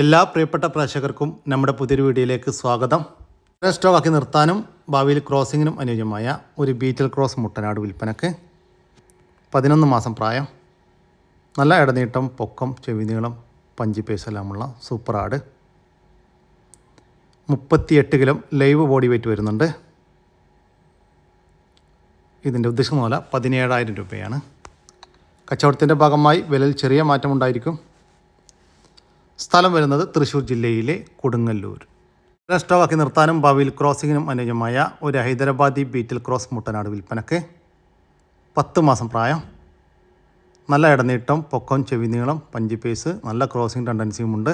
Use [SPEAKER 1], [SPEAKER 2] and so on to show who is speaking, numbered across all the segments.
[SPEAKER 1] എല്ലാ പ്രിയപ്പെട്ട പ്രേക്ഷകർക്കും നമ്മുടെ പുതിയൊരു വീഡിയോയിലേക്ക് സ്വാഗതം. സ്റ്റോക്കാക്കി നിർത്താനും ഭാവിയിൽ ക്രോസിങ്ങിനും അനുയോജ്യമായ ഒരു ബീറ്റൽ ക്രോസ് മുട്ടനാട് വിൽപ്പനക്ക് പതിനൊന്ന് മാസം പ്രായം നല്ല ഇടനീട്ടം പൊക്കം ചെവി നീളം പഞ്ചി പേസെല്ലാമുള്ള സൂപ്പർ ആട്. മുപ്പത്തിയെട്ട് കിലോ ലൈവ് ബോഡി വെയിറ്റ് വരുന്നുണ്ട്. ഇതിന്റെ ഉദ്ദേശം മൂല പതിനേഴായിരം രൂപയാണ്. കച്ചവടത്തിന്റെ ഭാഗമായി വിലയിൽ ചെറിയ മാറ്റമുണ്ടായിരിക്കും. സ്ഥലം വരുന്നത് തൃശൂർ ജില്ലയിലെ കൊടുങ്ങല്ലൂർ. സ്റ്റോവാക്കി നിർത്താനും ഭാവിയിൽ ക്രോസിങ്ങിനും അനുയോജ്യമായ ഒരു ഹൈദരാബാദി ബീറ്റിൽ ക്രോസ് മുട്ടനാട് വിൽപ്പനക്ക് പത്ത് മാസം പ്രായം. നല്ല ഇടനീട്ടം പൊക്കം ചെവി നീളം പഞ്ചി പേസ് നല്ല ക്രോസിംഗ് ടെൻഡൻസിയും ഉണ്ട്.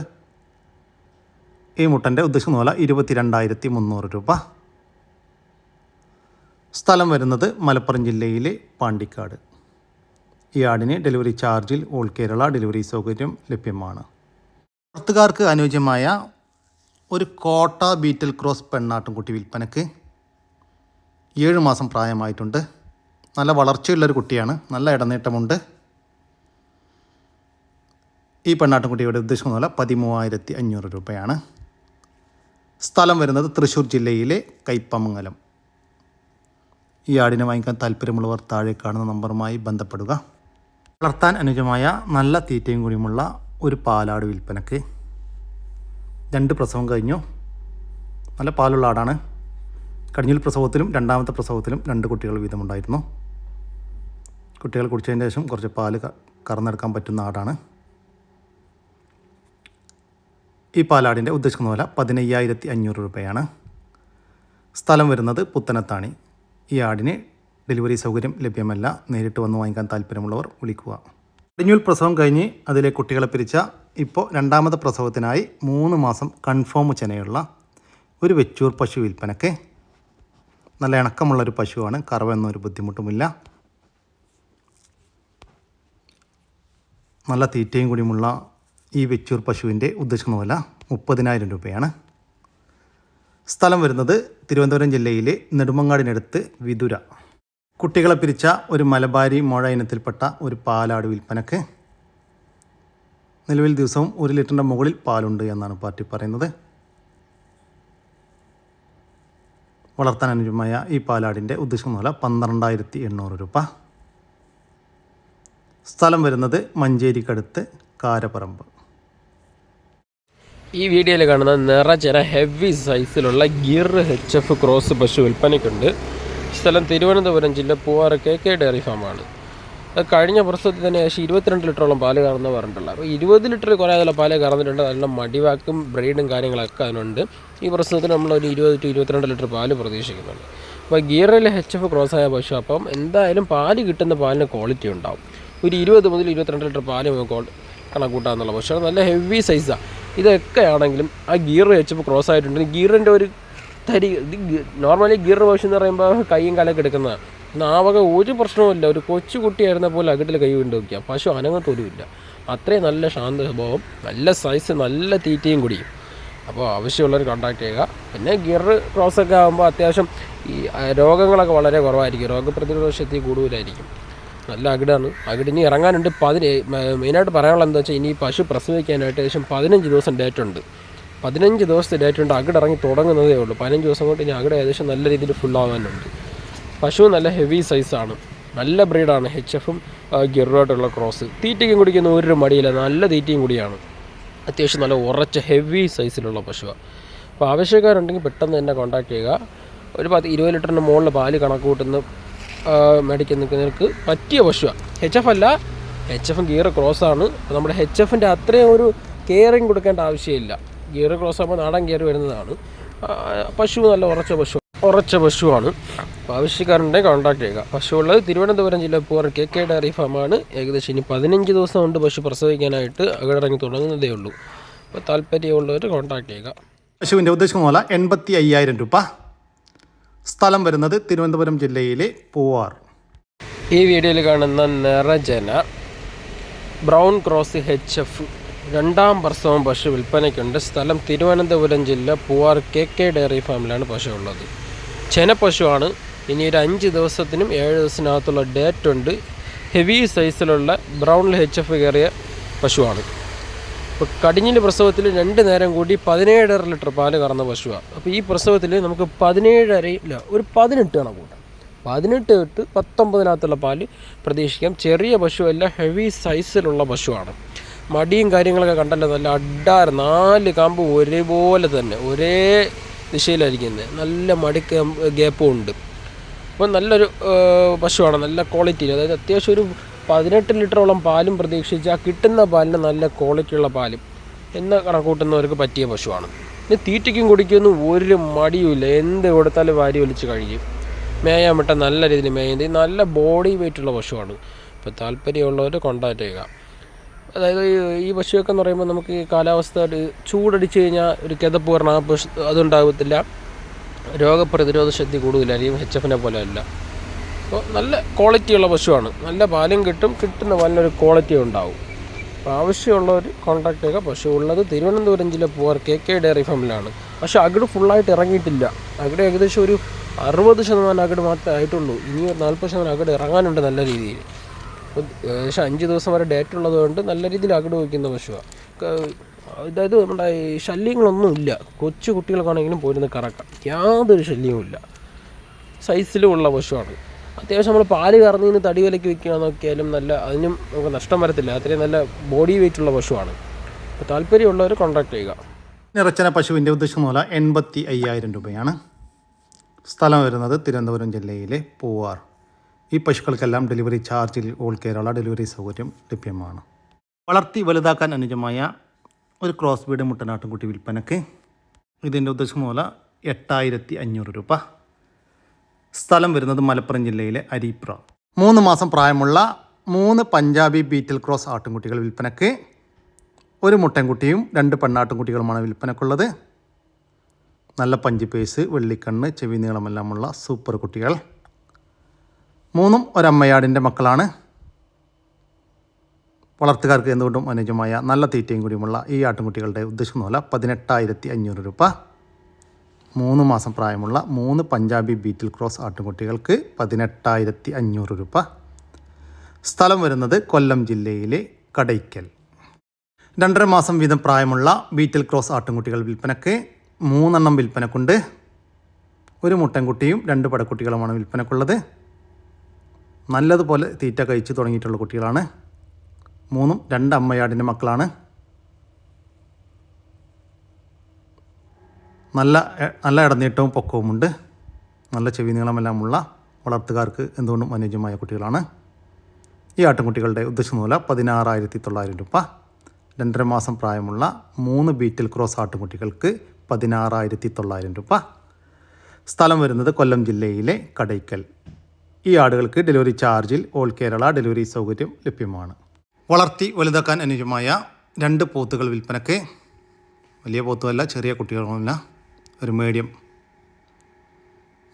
[SPEAKER 1] ഈ മുട്ടന്റെ ഉദ്ദേശം മൂല ഇരുപത്തിരണ്ടായിരത്തി മുന്നൂറ് രൂപ. സ്ഥലം വരുന്നത് മലപ്പുറം ജില്ലയിലെ പാണ്ടിക്കാട്. ഈ ആടിന് ഡെലിവറി ചാർജിൽ ഓൾ കേരള ഡെലിവറി സൗകര്യം ലഭ്യമാണ്. വളർത്തുകാർക്ക് അനുയോജ്യമായ ഒരു കോട്ട ബീറ്റൽ ക്രോസ് പെണ്ണാട്ടുംകുട്ടി വിൽപ്പനക്ക് ഏഴ് മാസം പ്രായമായിട്ടുണ്ട്. നല്ല വളർച്ചയുള്ളൊരു കുട്ടിയാണ്. നല്ല ഇടനീട്ടമുണ്ട്. ഈ പെണ്ണാട്ടുംകുട്ടിയുടെ ഉദ്ദേശം പോലെ പതിമൂവായിരത്തി അഞ്ഞൂറ് രൂപയാണ്. സ്ഥലം വരുന്നത് തൃശ്ശൂർ ജില്ലയിലെ കൈപ്പമംഗലം. ഈ ആടിനെ വാങ്ങിക്കാൻ താല്പര്യമുള്ളവർ താഴെ കാണുന്ന നമ്പറുമായി ബന്ധപ്പെടുക. വളർത്താൻ അനുജമായ നല്ല തീറ്റയും കൂടിയുമുള്ള ഒരു പാലാട് വിൽപ്പനക്ക്. രണ്ട് പ്രസവം കഴിഞ്ഞു. നല്ല പാലുള്ള ആടാണ്. കടിഞ്ഞിൽ പ്രസവത്തിലും രണ്ടാമത്തെ പ്രസവത്തിലും രണ്ട് കുട്ടികൾ വീതമുണ്ടായിരുന്നു. കുട്ടികൾ കുടിച്ചതിന് ശേഷം കുറച്ച് പാൽ കറന്നെടുക്കാൻ പറ്റുന്ന ആടാണ്. ഈ പാലാടിന്റെ ഉദ്ദേശിക്കുന്ന വില പതിനയ്യായിരത്തി അഞ്ഞൂറ് രൂപയാണ്. സ്ഥലം വരുന്നത് പുത്തനത്താണി. ഈ ആടിന് ഡെലിവറി സൗകര്യം ലഭ്യമല്ല. നേരിട്ട് വന്ന് വാങ്ങിക്കാൻ താല്പര്യമുള്ളവർ വിളിക്കുക. കടിഞ്ഞൂൽ പ്രസവം കഴിഞ്ഞ് അതിലെ കുട്ടികളെ പിരിച്ച ഇപ്പോൾ രണ്ടാമത്തെ പ്രസവത്തിനായി മൂന്ന് മാസം കൺഫേം ചെനയുള്ള ഒരു വെച്ചൂർ പശു വിൽപ്പനക്ക് നല്ല ഇണക്കമുള്ളൊരു പശുവാണ്. കറവെന്നൊരു ബുദ്ധിമുട്ടുമില്ല. നല്ല തീറ്റയും കൂടിയുമുള്ള ഈ വെച്ചൂർ പശുവിന്റെ ഉദ്ദേശിക്കുന്ന വില മുപ്പതിനായിരം രൂപയാണ്. സ്ഥലം വരുന്നത് തിരുവനന്തപുരം ജില്ലയിലെ നെടുമങ്ങാടിനടുത്ത് വിതുര. കുട്ടികളെ പിരിച്ച ഒരു മലബാരി മുഴ ഇനത്തിൽപ്പെട്ട ഒരു പാലാട് വിൽപ്പനക്ക് നിലവിൽ ദിവസവും ഒരു ലിറ്ററിന്റെ മുകളിൽ പാലുണ്ട് എന്നാണ് പാർട്ടി പറയുന്നത്. വളർത്താൻ അനുജമായ ഈ പാലാടിന്റെ ഉദ്ദേശം വില പന്ത്രണ്ടായിരത്തി എണ്ണൂറ് രൂപ. സ്ഥലം വരുന്നത് മഞ്ചേരിക്കടുത്ത് കാരപ്പറമ്പ്.
[SPEAKER 2] ഈ വീഡിയോയിൽ കാണുന്ന നിറചെന ഹെവി സൈസിലുള്ള ഗിർ എച്ച് എഫ് ക്രോസ് പശു വിൽപ്പനയ്ക്കുണ്ട്. സ്ഥലം തിരുവനന്തപുരം ജില്ല പൂവാറ് കെ കെ ഡയറി ഫാമാണ്. അത് കഴിഞ്ഞ പ്രസവത്തിൽ തന്നെ ഏകദേശം ഇരുപത്തിരണ്ട് ലിറ്ററോളം പാൽ കറന്ന് പറഞ്ഞിട്ടുള്ളത് അപ്പോൾ ഇരുപത് ലിറ്റർ കുറേ അതിലെ പാൽ കറന്നിട്ടുണ്ട്. നല്ല മടിവാക്കും ബ്രീഡും കാര്യങ്ങളൊക്കെ അതിനുണ്ട്. ഈ പ്രസവത്തിൽ നമ്മൾ ഒരു ഇരുപത് ടു ഇരുപത്തിരണ്ട് ലിറ്റർ പാൽ പ്രതീക്ഷിക്കുന്നുണ്ട്. അപ്പോൾ ഗിയറിൽ എച്ച് എഫ് ക്രോസ് ആയ പശു അപ്പം എന്തായാലും പാൽ കിട്ടുന്ന പാലിന് ക്വാളിറ്റി ഉണ്ടാവും. ഒരു ഇരുപത് മുതൽ ഇരുപത്തിരണ്ട് ലിറ്റർ പാൽ നമുക്ക് കണക്കൂട്ടാന്നുള്ള പക്ഷേ നല്ല ഹെവി സൈസാണ് ഇതൊക്കെ ആണെങ്കിലും ആ ഗിയർ വെച്ചപ്പോൾ ക്രോസ് ആയിട്ടുണ്ട്. ഗിയറിന്റെ ഒരു തരി നോർമലി ഗിയർ വാഷ് എന്ന് പറയുമ്പോൾ കൈയും കാലൊക്കെ എടുക്കുന്നതാണ് നാവക ഒരു പ്രശ്നവുമില്ല. ഒരു കൊച്ചു കുട്ടിയായിരുന്ന പോലെ അകിട്ടിൽ കൈ കൊണ്ട് വയ്ക്കുക പശു അനങ്ങത്തൊരുമില്ല അത്രയും നല്ല ശാന്ത സ്വഭാവം നല്ല സൈസ് നല്ല തീറ്റയും കുടിയും അപ്പോൾ ആവശ്യമുള്ളവർ കോൺടാക്ട് ചെയ്യുക. പിന്നെ ഗിയർ ക്രോസ് ഒക്കെ ആകുമ്പോൾ അത്യാവശ്യം ഈ രോഗങ്ങളൊക്കെ വളരെ കുറവായിരിക്കും. രോഗപ്രതിരോധ ശക്തി കൂടുതലായിരിക്കും. നല്ല അകിടാണ്. അകിടിനി ഇറങ്ങാനുണ്ട്. പതിന് മെയിനായിട്ട് പറയാനുള്ളത് എന്താ വെച്ചാൽ ഇനി പശു പ്രസവിക്കാനായിട്ട് ഏകദേശം പതിനഞ്ച് ദിവസം ഡേറ്റ് ഉണ്ട്. പതിനഞ്ച് ദിവസത്തെ ഡേറ്റ് ഉണ്ട് അകിട് ഇറങ്ങി തുടങ്ങുന്നതേ ഉള്ളൂ. പതിനഞ്ച് ദിവസം കൊണ്ട് ഇനി അകിട് ഏകദേശം നല്ല രീതിയിൽ ഫുൾ ആവാനുണ്ട്. പശു നല്ല ഹെവി സൈസാണ് നല്ല ബ്രീഡാണ് എച്ച് എഫും ഗിറുമായിട്ടുള്ള ക്രോസ് തീറ്റയും കുടിക്കുന്ന ഒരു മടിയില്ല. നല്ല തീറ്റയും കൂടിയാണ്. അത്യാവശ്യം നല്ല ഉറച്ച ഹെവി സൈസിലുള്ള പശുവാണ് അപ്പോൾ ആവശ്യക്കാരുണ്ടെങ്കിൽ പെട്ടെന്ന് തന്നെ കോൺടാക്ട് ചെയ്യുക. ഒരു പത്ത് ഇരുപത് ലിറ്ററിന്റെ മുകളിൽ പാൽ കണക്ക് കൂട്ടുന്ന മേടിക്കാൻ നിൽക്കുന്നവർക്ക് പറ്റിയ പശുവാണ് എച്ച് എഫ് അല്ല എച്ച് എഫും ഗിയർ ക്രോസാണ് നമ്മുടെ എച്ച് എഫിന്റെ അത്രയും ഒരു കെയറിങ് കൊടുക്കേണ്ട ആവശ്യമില്ല. ഗിയർ ക്ലോസ് ആകുമ്പോൾ നാടൻ ഗിയർ വരുന്നതാണ്. പശു നല്ല ഉറച്ച പശു ഉറച്ച പശുവാണ്. അപ്പോൾ ആവശ്യക്കാരുണ്ടെങ്കിൽ കോൺടാക്ട് ചെയ്യുക. പശു ഉള്ളത് തിരുവനന്തപുരം ജില്ല പൂർ കെ കെ ഡയറി ഫാമാണ് ഏകദേശം ഇനി പതിനഞ്ച് ദിവസം കൊണ്ട് പശു പ്രസവിക്കാനായിട്ട് അകടിറങ്ങി തുടങ്ങുന്നതേ ഉള്ളൂ. അപ്പോൾ താല്പര്യമുള്ളവർ കോൺടാക്ട് ചെയ്യുക.
[SPEAKER 1] പശുവിന്റെ ഉദ്ദേശിക്കുന്ന പോലെ എൺപത്തി അയ്യായിരം രൂപ. സ്ഥലം വരുന്നത് തിരുവനന്തപുരം ജില്ലയിലെ പൂവാർ.
[SPEAKER 2] ഈ വീഡിയോയിൽ കാണുന്ന നിറജന ബ്രൗൺ ക്രോസ് എച്ച് എഫ് രണ്ടാം വർഷവും പശു വിൽപ്പനയ്ക്കുണ്ട്. സ്ഥലം തിരുവനന്തപുരം ജില്ല പൂവാർ കെ കെ ഡയറി ഫാമിലാണ് പശു ഉള്ളത്. ചെന പശുവാണ്. ഇനി ഒരു അഞ്ച് ദിവസത്തിനും ഏഴ് ദിവസത്തിനകത്തുള്ള ഡേറ്റ് ഉണ്ട്. ഹെവി സൈസിലുള്ള ബ്രൗൺ എച്ച് എഫ് കയറിയ പശുവാണ്. ഇപ്പോൾ കടിഞ്ഞിൽ പ്രസവത്തിൽ രണ്ട് നേരം കൂടി പതിനേഴര ലിറ്റർ പാൽ കറന്ന പശുവാണ് അപ്പോൾ ഈ പ്രസവത്തിൽ നമുക്ക് പതിനേഴര ഇല്ല ഒരു പതിനെട്ട് കണക്ക് കൂട്ടാം പതിനെട്ട് തൊട്ട് പത്തൊമ്പതിനകത്തുള്ള പാൽ പ്രതീക്ഷിക്കാം. ചെറിയ പശുവല്ല ഹെവി സൈസിലുള്ള പശുവാണ്. മടിയും കാര്യങ്ങളൊക്കെ കണ്ടല്ലോ. നല്ല അഡാർ നാല് കാമ്പ് ഒരേപോലെ തന്നെ ഒരേ ദിശയിലായിരിക്കുന്നത് നല്ല മടി ഗ്യാപ്പും ഉണ്ട്. അപ്പോൾ നല്ലൊരു പശുവാണ് നല്ല ക്വാളിറ്റി അതായത് അത്യാവശ്യം ഒരു പതിനെട്ട് ലിറ്ററോളം പാലും പ്രതീക്ഷിച്ച് ആ കിട്ടുന്ന പാലിന് നല്ല ക്വാളിറ്റിയുള്ള പാലും എന്ന കണക്കൂട്ടുന്നവർക്ക് പറ്റിയ പശുവാണ്. പിന്നെ തീറ്റയ്ക്കും കുടിക്കൊന്നും ഒരു മടിയുമില്ല എന്ത് കൊടുത്താലും വാരി വലിച്ച് കഴിയും മേയാൻ വിട്ട നല്ല രീതിയിൽ മേയുന്നത്. നല്ല ബോഡി വെയിറ്റുള്ള പശുവാണ്. ഇപ്പോൾ താല്പര്യമുള്ളവർ കോണ്ടാക്ട് ചെയ്യുക. അതായത് ഈ- പശുവൊക്കെ എന്ന് പറയുമ്പോൾ നമുക്ക് ഈ കാലാവസ്ഥ ചൂടടിച്ച് കഴിഞ്ഞാൽ ഒരു കിതപ്പ് പറഞ്ഞാൽ പശു അതുണ്ടാകത്തില്ല. രോഗപ്രതിരോധ ശക്തി കൂടുതലായിരിക്കും എച്ച് എഫിനെ പോലെ അല്ല അപ്പോൾ നല്ല ക്വാളിറ്റിയുള്ള പശുവാണ്. നല്ല പാലും കിട്ടും കിട്ടുന്ന പാലിനൊരു ക്വാളിറ്റി ഉണ്ടാവും. അപ്പോൾ ആവശ്യമുള്ള ഒരു കോൺട്രാക്ട് ചെയ്യുക. പശു ഉള്ളത് തിരുവനന്തപുരം ജില്ല പൂവാർ കെ കെ ഡയറി ഫാമിലാണ് പക്ഷെ അകിട് ഫുള്ളായിട്ട് ഇറങ്ങിയിട്ടില്ല. അകിട് ഏകദേശം ഒരു അറുപത് ശതമാനം അകിട് മാത്രമേ ആയിട്ടുള്ളൂ. ഇനി നാൽപ്പത് ശതമാനം അകിട് ഇറങ്ങാനുണ്ട് നല്ല രീതിയിൽ. അപ്പോൾ ഏകദേശം അഞ്ച് ദിവസം വരെ ഡേറ്റ് ഉള്ളതുകൊണ്ട് നല്ല രീതിയിൽ അകിട് വയ്ക്കുന്ന പശുവാണ് അതായത് നമ്മുടെ ഈ ശല്യങ്ങളൊന്നും ഇല്ല. കൊച്ചു കുട്ടികൾക്കാണെങ്കിലും പോരുന്ന കറക്കാം. യാതൊരു ശല്യവുമില്ല സൈസിലുമുള്ള പശുവാണ്. അത്യാവശ്യം നമ്മൾ പാൽ കറന്നു നിന്ന് തടി വിലയ്ക്ക് വെക്കുക നോക്കിയാലും നല്ല അതിനും നമുക്ക് നഷ്ടം വരത്തില്ല. അത്രയും നല്ല ബോഡി വെയിറ്റ് ഉള്ള പശുവാണ്. അപ്പോൾ താല്പര്യമുള്ളവർ കോൺടാക്ട് ചെയ്യുക.
[SPEAKER 1] നിറച്ചന പശുവിന്റെ ഉദ്ദേശം മൂല എൺപത്തി അയ്യായിരം രൂപയാണ്. സ്ഥലം വരുന്നത് തിരുവനന്തപുരം ജില്ലയിലെ പൂവാർ. ഈ പശുക്കൾക്കെല്ലാം ഡെലിവറി ചാർജിൽ ഓൾ കേരള ഡെലിവറി സൗകര്യം ലഭ്യമാണ്. വളർത്തി വലുതാക്കാൻ അനുജമായ ഒരു ക്രോസ് ബീഡ് മുട്ടനാട്ടുംകുട്ടി വിൽപ്പനക്ക് ഇതിന്റെ ഉദ്ദേശം മൂല എട്ടായിരത്തി അഞ്ഞൂറ് രൂപ. സ്ഥലം വരുന്നത് മലപ്പുറം ജില്ലയിലെ അരീപ്ര. മൂന്ന് മാസം പ്രായമുള്ള മൂന്ന് പഞ്ചാബി ബീറ്റിൽ ക്രോസ് ആട്ടുംകുട്ടികൾ വിൽപ്പനക്ക് ഒരു മുട്ടൻകുട്ടിയും രണ്ട് പെണ്ണാട്ടുംകുട്ടികളുമാണ് വിൽപ്പനക്കുള്ളത്. നല്ല പഞ്ച് പേസ് വെള്ളിക്കണ്ണ് ചെവി നീളമെല്ലാമുള്ള സൂപ്പർ കുട്ടികൾ. മൂന്നും ഒരമ്മയാടിന്റെ മക്കളാണ്. വളർത്തുകാർക്ക് എന്തുകൊണ്ടും അനുജമായ നല്ല തീറ്റയും കൂടിയുമുള്ള ഈ ആട്ടുംകുട്ടികളുടെ ഉദ്ദേശം മൂല പതിനെട്ടായിരത്തി അഞ്ഞൂറ് രൂപ. മൂന്ന് മാസം പ്രായമുള്ള മൂന്ന് പഞ്ചാബി ബീറ്റിൽ ക്രോസ് ആട്ടുംകുട്ടികൾക്ക് പതിനെട്ടായിരത്തി അഞ്ഞൂറ് രൂപ. സ്ഥലം വരുന്നത് കൊല്ലം ജില്ലയിലെ കടയ്ക്കൽ. രണ്ടര മാസം വീതം പ്രായമുള്ള ബീറ്റിൽ ക്രോസ് ആട്ടുംകുട്ടികൾ വിൽപ്പനക്ക് മൂന്നെണ്ണം വിൽപ്പനക്കുണ്ട്. ഒരു മുട്ടൻകുട്ടിയും രണ്ട് പടക്കുട്ടികളുമാണ് വിൽപ്പനക്കുള്ളത്. നല്ലതുപോലെ തീറ്റ കഴിച്ച് തുടങ്ങിയിട്ടുള്ള കുട്ടികളാണ്. മൂന്നും രണ്ട് അമ്മയാടിന്റെ മക്കളാണ്. നല്ല നല്ല ഇടനീട്ടവും പൊക്കവുമുണ്ട്. നല്ല ചെവി നീളമെല്ലാമുള്ള വളർത്തുകാർക്ക് എന്തുകൊണ്ടും അനുയോജ്യമായ കുട്ടികളാണ്. ഈ ആട്ടിൻകുട്ടികളുടെ ഉദ്ദേശമൂല പതിനാറായിരത്തി തൊള്ളായിരം രൂപ. രണ്ടര മാസം പ്രായമുള്ള മൂന്ന് ബീറ്റിൽ ക്രോസ് ആട്ടുംകുട്ടികൾക്ക് പതിനാറായിരത്തി തൊള്ളായിരം രൂപ. സ്ഥലം വരുന്നത് കൊല്ലം ജില്ലയിലെ കടയ്ക്കൽ. ഈ ആടുകൾക്ക് ഡെലിവറി ചാർജിൽ ഓൾ കേരള ഡെലിവറി സൗകര്യം ലഭ്യമാണ്. വളർത്തി വലുതാക്കാൻ അനുയോജ്യമായ രണ്ട് പോത്തുകൾ വിൽപ്പനക്ക്. വലിയ പോത്തുമല്ല ചെറിയ കുട്ടികളുമല്ല. ഒരു മീഡിയം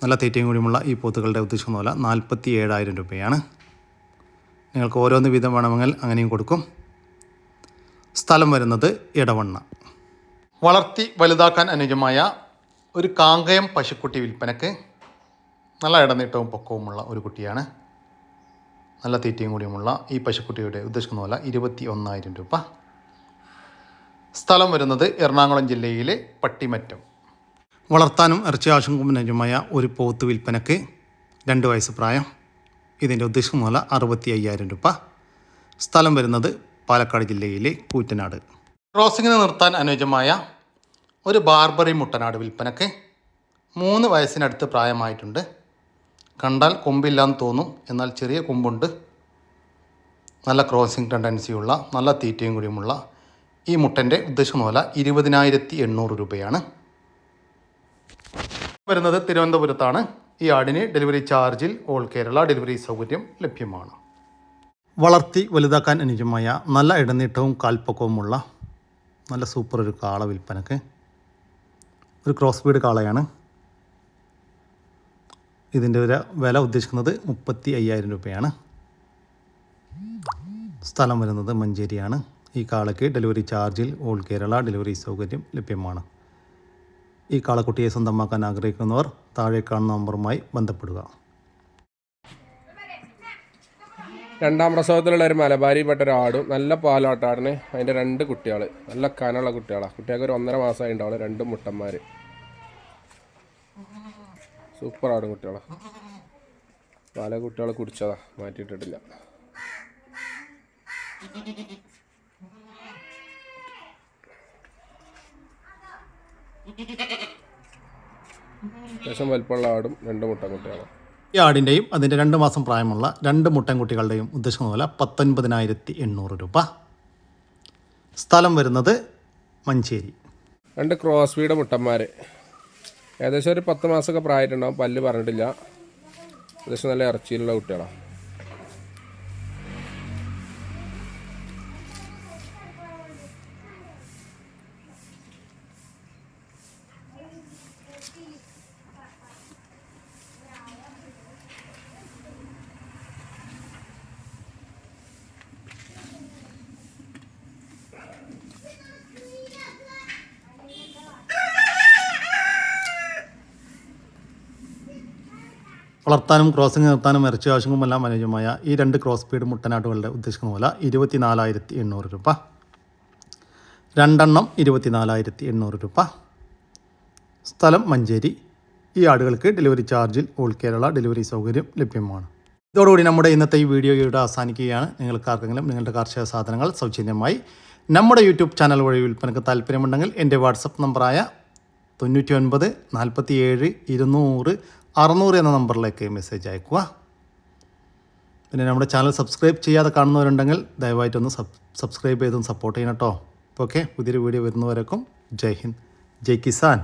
[SPEAKER 1] നല്ല തീറ്റയും കൂടിയുമുള്ള ഈ പോത്തുകളുടെ ഉദ്ദേശം പോലെ നാൽപ്പത്തി ഏഴായിരം രൂപയാണ്. നിങ്ങൾക്ക് ഓരോന്ന് വീതം വേണമെങ്കിൽ അങ്ങനെയും കൊടുക്കും. സ്ഥലം വരുന്നത് ഇടവണ്ണ വളർത്തി വലുതാക്കാൻ അനുയോജ്യമായ ഒരു കാങ്കയം പശുക്കുട്ടി വിൽപ്പനക്ക്. നല്ല ഇടനീട്ടവും പൊക്കവുമുള്ള ഒരു കുട്ടിയാണ്. നല്ല തീറ്റയും കൂടിയുമുള്ള ഈ പശുക്കുട്ടിയുടെ ഉദ്ദേശിക്കുന്ന പോലെ ഇരുപത്തി ഒന്നായിരം രൂപ. സ്ഥലം വരുന്നത് എറണാകുളം ജില്ലയിലെ പട്ടിമറ്റം. വളർത്താനും ഇറച്ചി ആശങ്കുമനുമായ ഒരു പോത്ത് വിൽപ്പനക്ക് രണ്ട് വയസ്സ് പ്രായം. ഇതിന്റെ ഉദ്ദേശിക്കുന്ന പോലെ അറുപത്തി അയ്യായിരം രൂപ. സ്ഥലം വരുന്നത് പാലക്കാട് ജില്ലയിലെ കൂറ്റനാട്. ക്രോസിങ്ങിന് നിർത്താൻ അനുയോജ്യമായ ഒരു ബാർബറി മുട്ടനാട് വിൽപ്പനക്ക് മൂന്ന് വയസ്സിനടുത്ത് പ്രായമായിട്ടുണ്ട്. കണ്ടാൽ കൊമ്പില്ലാന്ന് തോന്നും. എന്നാൽ ചെറിയ കൊമ്പുണ്ട്. നല്ല ക്രോസിംഗ് ടെൻഡൻസിയുള്ള നല്ല തീറ്റയും കൂടിയുമുള്ള ഈ മുട്ടന്റെ ഉദ്ദേശം മൂല ഇരുപതിനായിരത്തി എണ്ണൂറ് രൂപയാണ്. വരുന്നത് തിരുവനന്തപുരത്താണ്. ഈ ആടിന് ഡെലിവറി ചാർജിൽ ഓൾ കേരള ഡെലിവറി സൗകര്യം ലഭ്യമാണ്. വളർത്തി വലുതാക്കാൻ അനുജമായ നല്ല ഇടനീട്ടവും കാൽപ്പക്കവുമുള്ള നല്ല സൂപ്പർ ഒരു കാള വിൽപ്പനക്ക്. ഒരു ക്രോസ് ബീഡ് കാളയാണ്. ഇതിന്റെ ഒരു വില ഉദ്ദേശിക്കുന്നത് മുപ്പത്തി അയ്യായിരം രൂപയാണ്. സ്ഥലം വരുന്നത് മഞ്ചേരിയാണ്. ഈ കാളയ്ക്ക് ഡെലിവറി ചാർജിൽ ഓൾ കേരള ഡെലിവറി സൗകര്യം ലഭ്യമാണ്. ഈ കാളക്കുട്ടിയെ സ്വന്തമാക്കാൻ ആഗ്രഹിക്കുന്നവർ താഴെ കാണുന്ന നമ്പറുമായി ബന്ധപ്പെടുക.
[SPEAKER 3] രണ്ടാം പ്രസവത്തിലുള്ള ഒരു മലബാരിപ്പെട്ട ഒരു ആടും നല്ല പാലാട്ടാടിന് അതിന്റെ രണ്ട് കുട്ടികൾ നല്ല കനുള്ള കുട്ടികളാണ് കുട്ടികൾക്ക് ഒരു ഒന്നര മാസമായി ഉണ്ടാവുള്ളൂ രണ്ട് മുട്ടന്മാർ സൂപ്പർ കുട്ടികളെ. പല കുട്ടികളെ കുടിച്ചതാ മാറ്റിയിട്ടിട്ടില്ല. അത്യാവശ്യം വലിപ്പമുള്ള ആടും രണ്ട് മുട്ടൻ കുട്ടികളെ.
[SPEAKER 1] ഈ ആടിന്റെയും അതിന്റെ രണ്ട് മാസം പ്രായമുള്ള രണ്ട് മുട്ടൻകുട്ടികളുടെയും ഉദ്ദേശിക്കുന്ന വില പത്തൊൻപതിനായിരത്തി എണ്ണൂറ് രൂപ. സ്ഥലം വരുന്നത് മഞ്ചേരി.
[SPEAKER 3] രണ്ട് ക്രോസ് മുട്ടന്മാരെ. മുട്ടന്മാർ ഏകദേശം ഒരു പത്ത് മാസമൊക്കെ പ്രായമായിട്ടുണ്ടാവും. പല്ല് പറഞ്ഞിട്ടില്ല. ഏകദേശം നല്ല ഇറച്ചിയിലുള്ള കുട്ടികളാണ്.
[SPEAKER 1] വളർത്താനും ക്രോസിംഗ് നിർത്താനും ഇറച്ചി ആവശ്യങ്ങളുമെല്ലാം അനുയോജ്യമായ ഈ രണ്ട് ക്രോസ് സ്പീഡ് മുട്ടനാട്ടുകളുടെ ഉദ്ദേശിക്കുന്ന വില ഇരുപത്തിനാലായിരത്തി എണ്ണൂറ് രൂപ. രണ്ടെണ്ണം ഇരുപത്തിനാലായിരത്തി എണ്ണൂറ് രൂപ. സ്ഥലം മഞ്ചേരി. ഈ ആടുകൾക്ക് ഡെലിവറി ചാർജിൽ ഓൾ കേരള ഡെലിവറി സൗകര്യം ലഭ്യമാണ്. ഇതോടുകൂടി നമ്മുടെ ഇന്നത്തെ ഈ വീഡിയോ ഇവിടെ അവസാനിക്കുകയാണ്. നിങ്ങൾക്ക് ആർക്കെങ്കിലും നിങ്ങളുടെ കാർഷിക സാധനങ്ങൾ സൗജന്യമായി നമ്മുടെ യൂട്യൂബ് ചാനൽ വഴി വിൽപ്പനക്ക് താല്പര്യമുണ്ടെങ്കിൽ എന്റെ വാട്സപ്പ് നമ്പറായ തൊണ്ണൂറ്റി ഒൻപത് നാൽപ്പത്തി ഏഴ് ഇരുന്നൂറ് അറുന്നൂറ് എന്ന നമ്പറിലേക്ക് മെസ്സേജ് അയക്കുക. പിന്നെ നമ്മുടെ ചാനൽ സബ്സ്ക്രൈബ് ചെയ്യാതെ കാണുന്നവരുണ്ടെങ്കിൽ ദയവായിട്ടൊന്ന് സബ് സബ്സ്ക്രൈബ് ചെയ്തൊന്ന് സപ്പോർട്ട് ചെയ്യണം കേട്ടോ. ഓക്കെ പുതിയൊരു വീഡിയോ വരുന്നവരേക്കും ജയ് ഹിന്ദ്. ജയ് കിസാൻ.